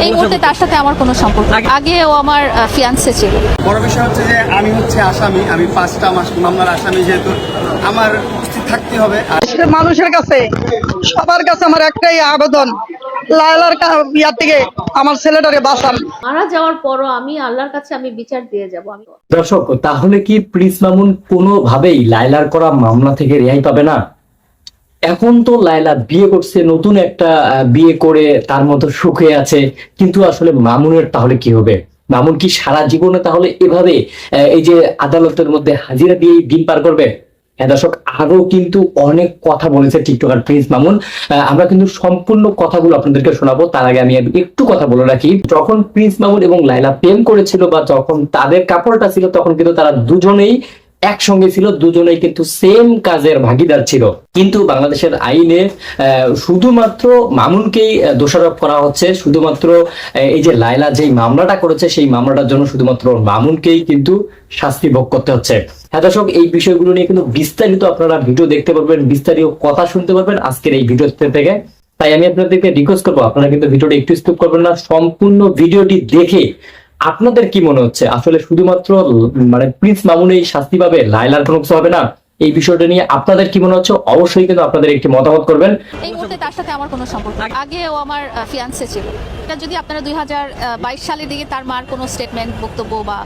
এই মুহূর্তে তার সাথে আমার কোনো সম্পর্ক আগে ও আমার ফিয়ান্সে ছিল। বড় বিষয় হচ্ছে যে আমি হচ্ছে আসামি আমি পাঁচটা মাস মামলার আসামি যেহেতু আমার উপস্থিত থাকতে হবে। আর মানুষের কাছে সবার কাছে আমার একটাই আবেদন লায়লার কা- ইয়ার থেকে আমার ছেলেটাকে বাঁচান। মারা যাওয়ার পরও আমি আল্লাহর কাছে আমি বিচার দিয়ে যাব আমি দর্শক তাহলে কি প্রিন্স মামুন কোনোভাবেই লাইলার করা মামলা থেকে রেহাই পাবে না? এখন তো লাইলা বিয়ে করছে, নতুন একটা বিয়ে করে তার মতো সুখে আছে। কিন্তু আসলে মামুনের তাহলে কি হবে? মামুন কি সারা জীবনে তাহলে এভাবে এই যে আদালতের মধ্যে হাজিরা দিয়ে দিন পার করবে? হ্যাঁ দর্শক আরও কিন্তু অনেক কথা বলেছে টিকটকার প্রিন্স মামুন। আমরা কিন্তু সম্পূর্ণ কথাগুলো আপনাদেরকে শোনাবো। তার আগে আমি একটু কথা বলে রাখি। যখন প্রিন্স মামুন এবং লাইলা প্রেম করেছিল বা যখন তাদের কাপড়টা ছিল, তখন কিন্তু তারা দুজনেই একসঙ্গে ছিল, দুজনেই কিন্তু সেম কাজের ভাগিদার ছিল। কিন্তু বাংলাদেশের আইনে শুধুমাত্র মামুনকেই দোষারোপ করা হচ্ছে। শুধুমাত্র এই যে লাইলা যেই মামলাটা করেছে, সেই মামলাটার জন্য শুধুমাত্র মামুনকেই কিন্তু শাস্তি ভোগ করতে হচ্ছে। হ্যাঁ দর্শক, এই বিষয়গুলো নিয়ে কিন্তু বিস্তারিত আপনারা ভিডিও দেখতে পারবেন বিস্তারিত কথা শুনতে পারবেন আজকের এই ভিডিও থেকে। তাই আমি আপনাদেরকে রিকোয়েস্ট করব, আপনারা কিন্তু ভিডিওটা একটু স্কিপ করবেন না। সম্পূর্ণ ভিডিওটি দেখে আপনাদের কি মনে হচ্ছে? আসলে শুধুমাত্র মানে প্রিন্স মামুন এই শাস্তি পাবে লাইলার কোনো কিছু হবে না? এই বিষয়টা নিয়ে আপনাদের কি মনে হচ্ছে? অবশ্যই কিন্তু আপনাদের একটি মতামত করবেন। এই মুহূর্তে তার সাথে আমার কোনো সম্পর্ক। আগে ও আমার ফিয়ান্সে ছিল। এটা যদি আপনারা দুই হাজার বাইশ সালের দিকে তার মার কোনো স্টেটমেন্ট বক্তব্য বা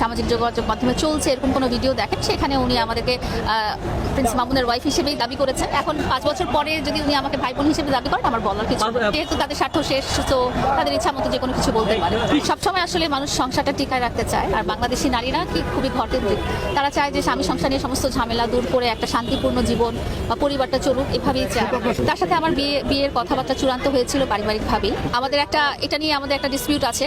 সামাজিক যোগাযোগ মাধ্যমে চলছে, এরকম কোনো ভিডিও দেখেন, সেখানে উনি আমাদেরকে প্রিন্স মামুনের ওয়াইফ হিসেবেই দাবি করেছেন। এখন পাঁচ বছর পরে যদি উনি আমাকে ভাই বোন হিসেবে দাবি করেন, আমার বলার কিছু। যেহেতু তাদের স্বার্থ শেষ, তো তাদের ইচ্ছা মতো যে কোনো কিছু বলতে পারে। সবসময় আসলে মানুষ সংসারটা টিকায় রাখতে চায়, আর বাংলাদেশি নারীরা কি খুবই ঘরকেন্দ্রিক। তারা চায় যে স্বামী সংসার নিয়ে সমস্ত ঝামেলা দূর করে একটা শান্তিপূর্ণ জীবন বা পরিবারটা চলুক এভাবেই চায়। তার সাথে আমার বিয়ে বিয়ের কথাবার্তা চূড়ান্ত হয়েছিল পারিবারিকভাবেই। আমাদের একটা এটা নিয়ে আমাদের একটা ডিসপিউট আছে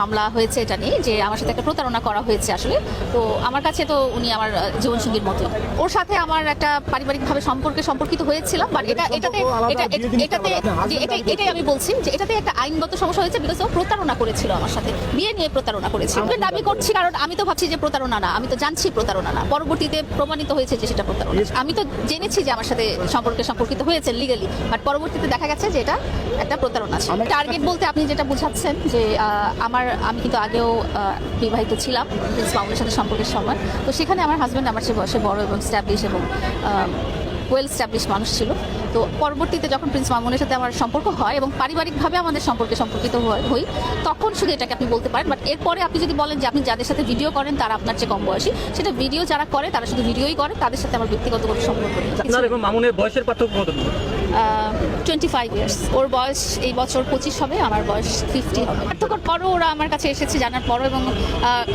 মামলা হয়েছে এটা নিয়ে যে আমার সাথে একটা প্রতারণা করা হয়েছে আসলে। তো আমার কাছে তো উনি আমার জীবনসঙ্গীর মতো। ওর সাথে আমার একটা পারিবারিকভাবে সম্পর্কে সম্পর্কিত হয়েছিলাম বাট এটা এটাতে এটা এটাতে যে এটাই এটাই আমি বলছি যে এটাতে একটা আইনগত সমস্যা হয়েছে বিকজ ও প্রতারণা করেছিল আমার সাথে। বিয়ে নিয়ে প্রতারণা করেছিল। আমি দাবি করছি কারণ আমি তো ভাবছি যে প্রতারণা না আমি তো জানছি প্রতারণা না। পরবর্তীতে প্রমাণিত হয়েছে যে সেটা প্রতারণা আমি তো জেনেছি যে আমার সাথে সম্পর্কে সম্পর্কিত হয়েছে লিগালি বাট পরবর্তীতে দেখা গেছে যে এটা একটা প্রতারণা ছিল। টার্গেট বলতে আপনি যেটা বোঝাচ্ছেন যে আমার আমি কিন্তু আগেও বিবাহিত ছিলাম প্রিন্স মামুনের সাথে সম্পর্কের সময়। তো সেখানে আমার হাজব্যান্ড আমার সে বয়সে বড় এবং স্ট্যাবলিশ এবং ওয়েল স্ট্যাবলিশ মানুষ ছিল। তো পরবর্তীতে যখন প্রিন্স মামুনের সাথে আমার সম্পর্ক হয় এবং পারিবারিকভাবে আমাদের সম্পর্কে সম্পর্কিত হই, তখন শুধু এটাকে আপনি বলতে পারেন। বাট এরপরে আপনি যদি বলেন যে আপনি যাদের সাথে ভিডিও করেন, তারা আপনার চেয়ে কম বয়সী। সেটা ভিডিও যারা করে, তারা শুধু ভিডিওই করে, তাদের সাথে আমার ব্যক্তিগত কোনো সম্পর্ক মামুনের বয়সের পার্থক্য টোয়েন্টি ফাইভ ইয়ার্স ওর বয়স এই বছর পঁচিশ হবে আমার বয়স ফিফটি হবে। পার্থক্যর পরও ওরা আমার কাছে এসেছে জানার পরও এবং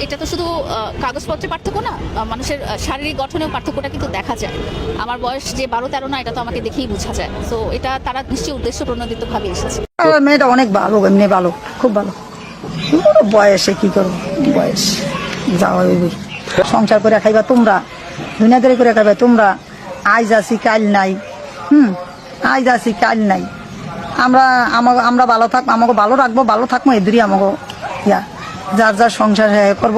এটা তো শুধু আহ, কাগজপত্রের পার্থক্য না মানুষের শারীরিক গঠনেও পার্থক্যটা কিন্তু দেখা যায়। আমার বয়স যে বারো তেরো না এটা তো আমাকে দেখেই বোঝা যায়। তো এটা তারা নিশ্চয়ই উদ্দেশ্য প্রণোদিতভাবে এসেছে। মেয়েটা অনেক ভালো এমনি ভালো খুব ভালো। বয়সে কি করব? বয়স যাওয়া সংসার করে খাইবা তোমরা দুনিয়াদারি করে খাইবা তোমরা আজ আছি কাল নাই হুম? আইজ আছি কাল নাই। আমরা আমাকে আমরা ভালো থাকব আমাকে ভালো রাখব ভালো থাকব এদেরই আমাকে ইয়া যার যার সংসার হ্যাঁ করব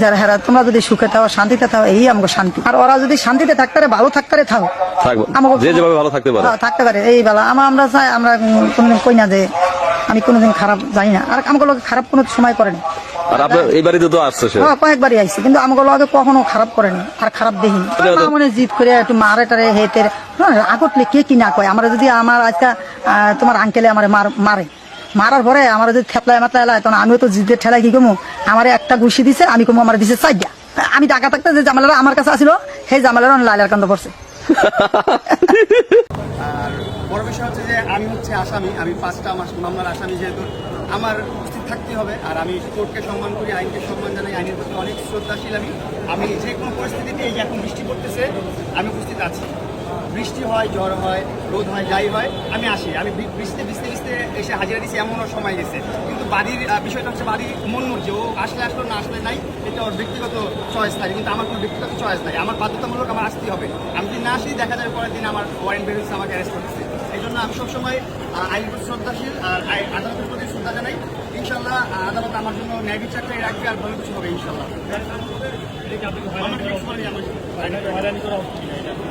যার হেরা। তোমরা যদি সুখে থাও শান্তিতে থাও এই আমাকে শান্তি। আর ওরা যদি শান্তিতে থাকতে পারে ভালো থাকতে পারে থাও। আমাকে যে যেভাবে ভালো থাকতে পারে। হ্যাঁ, থাকতে পারে। এই বেলা আমরা আমরা চাই আমরা কই না যে আমি কোনোদিন খারাপ জানি না। আর আমাকে লোক খারাপ কোনো সময় করেনি আর আপনার এই বাড়িতে তো আসছে সে। হ্যাঁ, কয়েকবারই কিন্তু আমাকে কখনো খারাপ করেনি আর খারাপ দেখিনি মানে জিত করে একটু মারে টারে হেতে আগতলে কে কি না কয়? আমরা যদি আমার আজকে তোমার আঙ্কেলে আমার মারে মারার পরে আমার যদি থেপলায় মাতলা এলায় তখন আমিও তো জিদের ঠেলায় কি কমু? আমার একটা ঘুষি দিছে আমি কমু আমার দিছে চাইয়া আমি টাকা থাকতে যে জামালারা আমার কাছে আসিল সেই জামালারা লাইলার কান্দ পড়ছে। আর বড় বিষয় হচ্ছে যে আমি হচ্ছে আসামি, আমি পাঁচটা মাস মামলার আসামি যেহেতু আমার উপস্থিত থাকতে হবে আর আমি কোর্টকে সম্মান করি, আইনকে সম্মান জানাই, আইনের প্রতি অনেক শ্রদ্ধাশীল আমি। আমি যে কোনো পরিস্থিতিতে এই এখন বৃষ্টি পড়তেছে, আমি উপস্থিত আছি। বৃষ্টি হয় জ্বর হয় রোদ হয় যাই হয় আমি আসি। আমি বি- বৃষ্টিতে ভিজতে ভিজতে এসে হাজিরা দিছি এমনও সময় গেছে। কিন্তু বাড়ির বিষয়টা হচ্ছে বাড়ির মন মর্জি ও আসলে আসলো না আসলে নাই এটা ওর ব্যক্তিগত চয়েস থাকে কিন্তু আমার কোনো ব্যক্তিগত চয়েস নাই। আমার বাধ্যতামূলক আমার আসতেই হবে। আমি যদি না আসি দেখা যায় পরের দিন আমার ওয়ারেন্ট বের আমাকে অ্যারেস্ট করতেছে। এই জন্য আমি সবসময় আইন প্রতি শ্রদ্ধাশীল আর আদালতের প্রতি শ্রদ্ধা জানাই। ইনশাল্লাহ আদালত আমার জন্য ন্যায় বিচারটাই রাখবে আর ভালো কিছু হবে ইনশাল্লাহ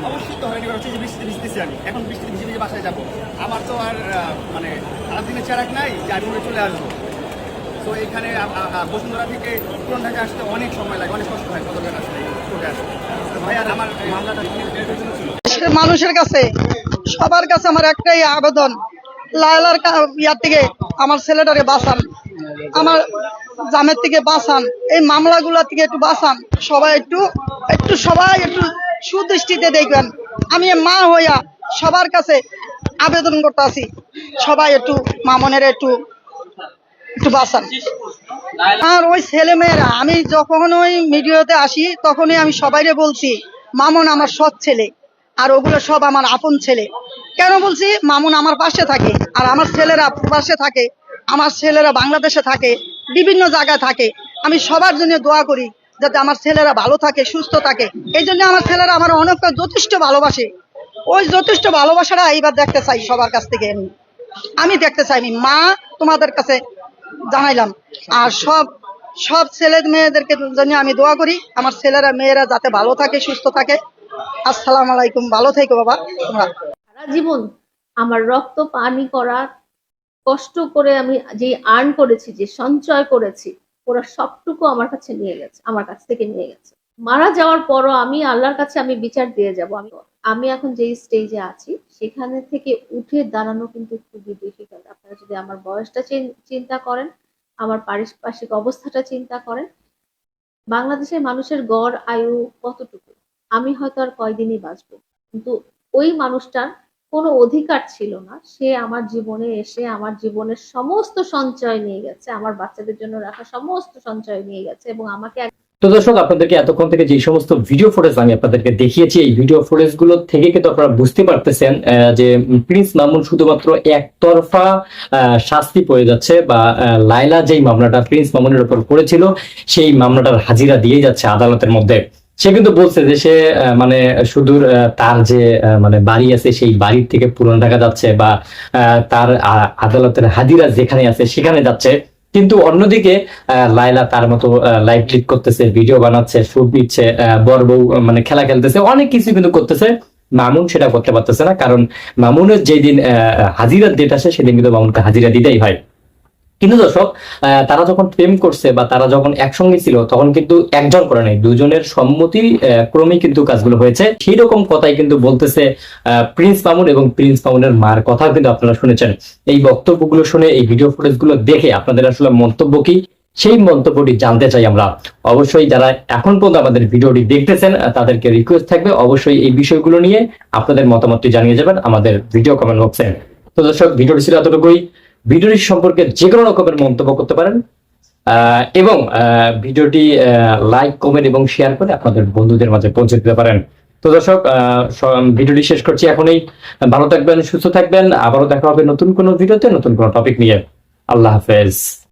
অবশ্যই তো হয়নি হচ্ছে যে বৃষ্টিতে ভিজতেছি আমি এখন বৃষ্টিতে ভিজে ভিজে বাসায় যাব। আমার তো আর আহ, মানে সারা দিনে চেরাক নাই যে আমি উড়ে চলে আসব। তো এখানে বসুন্ধরা থেকে পুরান ঢাকা আসতে অনেক সময় লাগে অনেক কষ্ট হয় কতজন আসতে ভাই আর আমার মামলাটা মানুষের কাছে সবার কাছে আমার একটাই আবেদন লায়লার কা- ইয়ার থেকে আমার ছেলেটারে বাঁচান। আমার জামের থেকে বাঁচান, এই মামলাগুলো থেকে একটু বাঁচান। সবাই একটু একটু সবাই একটু সুদৃষ্টিতে দেখবেন। আমি মা হইয়া সবার কাছে আবেদন করতে আছি সবাই একটু মামনের একটু একটু বাঁচান। আর ওই ছেলে মেয়েরা আমি যখন ওই মিডিয়াতে আসি, তখনই আমি সবাইরে বলছি, মামুন আমার সৎ ছেলে, আর ওগুলো সব আমার আপন ছেলে। কেন বলছি? মামুন আমার পাশে থাকে, আর আমার ছেলেরা পাশে থাকে, আমার ছেলেরা বাংলাদেশে থাকে। বিভিন্ন জায়গায় থাকে। আমি সবার জন্য দোয়া করি যাতে আমার ছেলেরা ভালো থাকে, সুস্থ থাকে। এই জন্য আমার ছেলেরা আমার অনেক যথেষ্ট ভালোবাসে। ওই যথেষ্ট ভালোবাসাটা এইবার দেখতে চাই সবার কাছ থেকে আমি। আমি দেখতে চাইনি মা তোমাদের কাছে জানাইলাম। আর সব সব ছেলে মেয়েদেরকে জন্য আমি দোয়া করি, আমার ছেলেরা, মেয়েরা যাতে ভালো থাকে, সুস্থ থাকে। আসসালামু আলাইকুম, ভালো থেকো বাবা, তোমরা। জীবন আমার রক্ত পানি করা কষ্ট করে আমি যে আর্ন করেছি, যে সঞ্চয় করেছি, ওরা সবটুকু আমার কাছে নিয়ে গেছে, আমার কাছ থেকে নিয়ে গেছে। মারা যাওয়ার পরও আমি আল্লাহর কাছে আমি বিচার দিয়ে যাব। আমি আমি এখন যেই স্টেজে আছি, সেখানে থেকে উঠে দাঁড়ানো কিন্তু খুবই ডিফিকাল্ট আপনারা যদি আমার বয়সটা চিন- চিন্তা করেন, আমার পারিপার্শ্বিক অবস্থাটা চিন্তা করেন, বাংলাদেশের মানুষের গড়, আয়ু কতটুকু? আমি হয়তো আর কয়দিনই বাঁচবো। কিন্তু ওই মানুষটার কোনো অধিকার ছিল না। সে আমার জীবনে এসে আমার জীবনের সমস্ত সঞ্চয় নিয়ে গেছে। আমার বাচ্চাদের জন্য রাখা সমস্ত সঞ্চয় নিয়ে গেছে এবং আমাকে তো দর্শক, আপনাদেরকে এতক্ষণ থেকে যে সমস্ত ভিডিও ফুটেজ আমি আপনাদেরকে দেখিয়েছি, এই ভিডিও ফুটেজগুলো থেকে কিন্তু আপনারা বুঝতে পারতেছেন যে প্রিন্স মামুন শুধুমাত্র একতরফা শাস্তি পেয়ে যাচ্ছে বা লাইলা যেই মামলাটা প্রিন্স মামুনের উপর করেছিল, সেই মামলাটার হাজিরা দিয়ে যাচ্ছে আদালতের মধ্যে। সে কিন্তু বলছে যে সে মানে সুদূর তার যে মানে বাড়ি আছে, সেই বাড়ির থেকে পুরনো টাকা যাচ্ছে বা তার আদালতের হাজিরা যেখানে আছে সেখানে যাচ্ছে। কিন্তু অন্যদিকে লাইলা তার মতো লাইভ ক্লিক করতেছে ভিডিও বানাচ্ছে শুট দিচ্ছে বর বউ মানে খেলা খেলতেছে, অনেক কিছু কিন্তু করতেছে। মামুন সেটা করতে পারতেছে না, কারণ মামুনের যেদিন হাজিরার ডেট আসে, সেদিন কিন্তু মামুনকে হাজিরা দিতেই হয়। কিন্তু দর্শক তারা যখন প্রেম করছে বা তারা যখন একসঙ্গে ছিল তখন কিন্তু একজন করে নাই দুজনের সম্মতি আহ, ক্রমেই কিন্তু কাজগুলো হয়েছে। সেই রকম কথাই কিন্তু বলতেছে প্রিন্স মামুন এবং প্রিন্স মামুনের মার কথা কিন্তু আপনারা শুনেছেন। এই বক্তব্যগুলো শুনে এই ভিডিও ফুটেজগুলো দেখে আপনাদের আসলে মন্তব্য কি? সেই মন্তব্যটি জানতে চাই আমরা। অবশ্যই যারা এখন পর্যন্ত আমাদের ভিডিওটি দেখতেছেন তাদেরকে রিকোয়েস্ট থাকবে। অবশ্যই এই বিষয়গুলো নিয়ে আপনাদের মতামতটি জানিয়ে যাবেন আমাদের ভিডিও কমেন্ট বক্সে তো দর্শক ভিডিওটি ছিল এতটুকুই। ভিডিওটি সম্পর্কে যে কোনো রকমের মন্তব্য করতে পারেন। এবং ভিডিওটি লাইক কমেন্ট এবং শেয়ার করে আপনাদের বন্ধুদের মাঝে পৌঁছে দিতে পারেন। তো দর্শক ভিডিওটি শেষ করছি এখনই। ভালো থাকবেন, সুস্থ থাকবেন। আবারও দেখা হবে নতুন কোনো ভিডিওতে, নতুন কোনো টপিক নিয়ে। আল্লাহ হাফেজ।